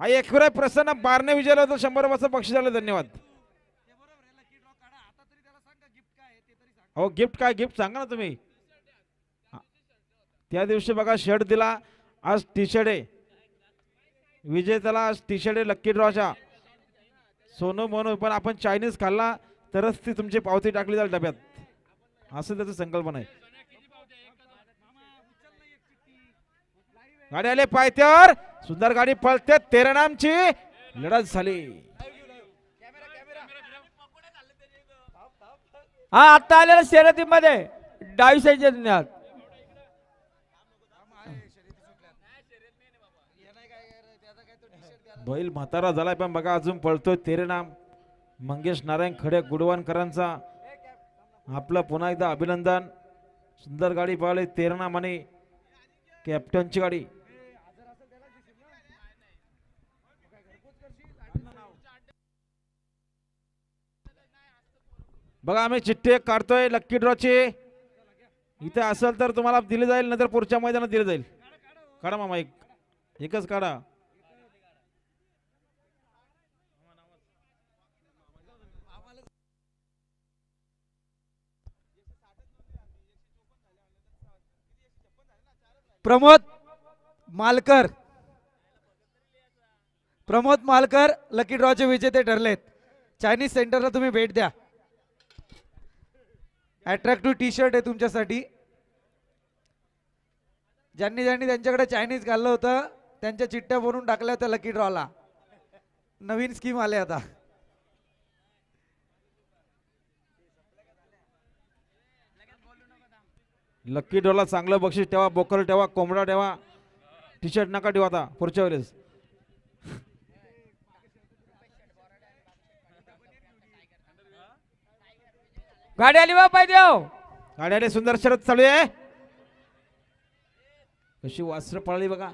हा एकविरा प्रसन्न बारने विजयला तर शंभर रुपयाचं बक्षीस झालं धन्यवाद. हो गिफ्ट काय गिफ्ट सांगा ना तुम्ही. त्या दिवशी बघा शर्ट दिला आज टी शर्ट आहे विजेत्याला आज टी शर्ट आहे लक्की ड्रॉच्या सोनू मोनो पण आपण चायनीज खाल्ला तरच ती तुमची पावती टाकली जाईल डब्यात. असं त्याचं संकल्पना आहे. गाडी आले पायथ्यावर सुंदर गाडी पळते तेरणामची लढत झाली. हा आता आलेला शर्यतीमध्ये. डावी साईडच्या दुनियात बैल म्हातारा झालाय पण बघा अजून पळतोय. तेरेनाम मंगेश नारायण खडे गुडवानकरांचा. आपलं पुन्हा एकदा अभिनंदन. सुंदर गाडी पळाली तेरनाम आणि कॅप्टनची गाडी. बघा आम्ही चिठ्ठी एक काढतोय लक्की ड्रॉची इथे असेल तर तुम्हाला दिले जाईल नंतर पुढच्या मैदानात दिले जाईल. काढा मामा एक एकच काढा. प्रमोद मालकर. प्रमोद मालकर लकी ड्रॉचे विजेते ठरलेत. चायनीज सेंटरला तुम्ही भेट द्या. अट्रॅक्टिव्ह टी शर्ट आहे तुमच्यासाठी. ज्यांनी ज्यांनी त्यांच्याकडे चायनीज घाललं होतं त्यांच्या चिठ्ठ्या बनवून टाकल्या होत्या लकी ड्रॉला नवीन स्कीम आले आता. लक्की ड्रॉला चांगलं बक्षीस ठेवा बोकर ठेवा कोंबडा ठेवा. टी शर्ट नका ठेवा आता पुढच्या वेळेस. गाडी आली बा पाहिजे गाड्याने सुंदर शरद चालू आहे. कशी वासर पळाली बघा.